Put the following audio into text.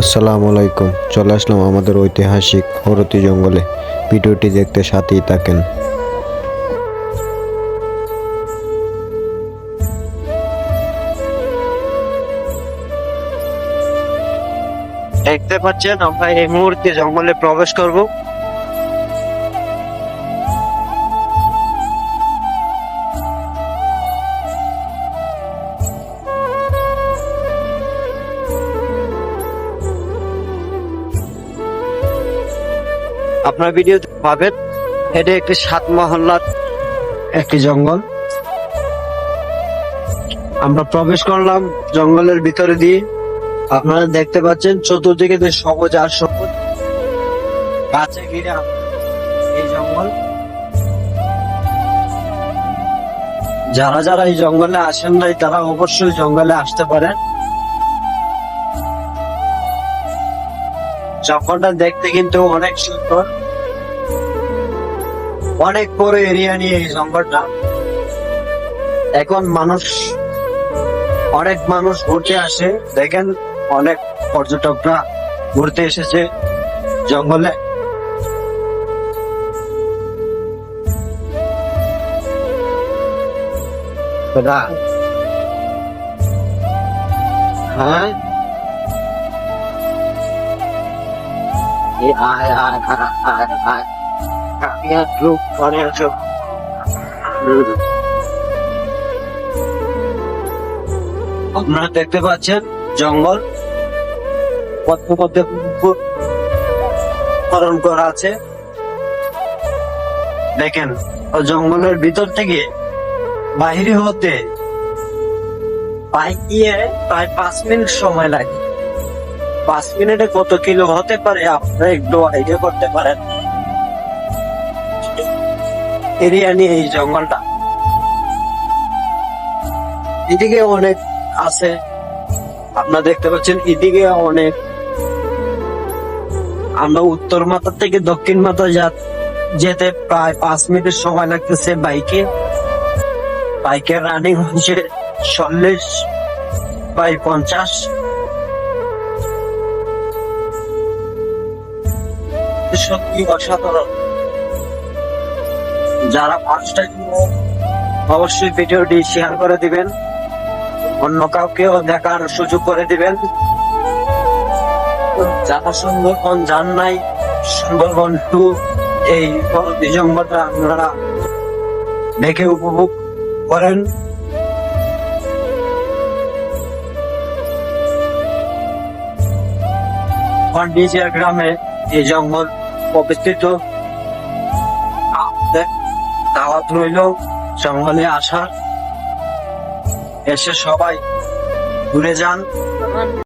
আসসালামু আলাইকুম। চলে আসলাম আমাদের ঐতিহাসিক হরতি জঙ্গলে। ভিডিওটি দেখতে সাথেই থাকেন। দেখতে পাচ্ছেন, আমরা এই মুহূর্তে জঙ্গলে প্রবেশ করব। আপনার ভিডিও পাবেন। এটা একটি সাত মহল্লার একটি জঙ্গল। আমরা প্রবেশ করলাম জঙ্গলের ভিতরে দিয়ে। আপনারা দেখতে পাচ্ছেন চতুর্দিকে যে সবুজ আর সবুজ। গাছে ঘিরে এই জঙ্গল। যারা যারা এই জঙ্গলে আসেন নাই, তারা অবশ্যই জঙ্গলে আসতে পারেন। জঙ্গলটা দেখতে কিন্তু অনেক সুন্দর। অনেক বড় এরিয়া নিয়ে এই জঙ্গলটা এখন মানুষ, অনেক মানুষ ঘুরতে আসে। দেখেন, অনেক পর্যটকরা ঘুরতে এসেছে জঙ্গলে। হ্যাঁ? আয় আয় আয় আয়। আর লোক পরে আছো আপনারা দেখতে পাচ্ছেন জঙ্গল। পথে পথে পালন করা আছে। দেখেন জঙ্গলের ভিতর থেকে বাহিরে হতে বাইক দিয়ে প্রায় পাঁচ মিনিট সময় লাগে। পাঁচ মিনিটে কত কিলো হতে পারে, আপনারা একটু আইডিয়া করতে পারেন। এরিয়া নিয়ে এই জঙ্গলটা। এদিকে অনেক আছে, আপনারা দেখতে পাচ্ছেন, এদিকে অনেক। আমরা উত্তর মাথা থেকে দক্ষিণ মাথা যেতে প্রায় পাঁচ মিনিট সময় লাগতেছে বাইকে। বাইকের রানিং হচ্ছে চল্লিশ বাই পঞ্চাশ। সত্যি অসাধারণ। যারা ফার্স্ট টাইম অবশ্যই ভিডিওটি শেয়ার করে দিবেন। অন্য কাউকেও দেখার সুযোগ করে দিবেন। যারা সুন্দরবন যান নাই, সুন্দরবন টু, এই ডিসেম্বরটা আপনারা দেখে উপভোগ করেন। পান্ডিচিয়া গ্রামে এই জঙ্গল অবস্থিত। দাওয়াত রইল জঙ্গলে আসার। এসে সবাই ঘুরে যান।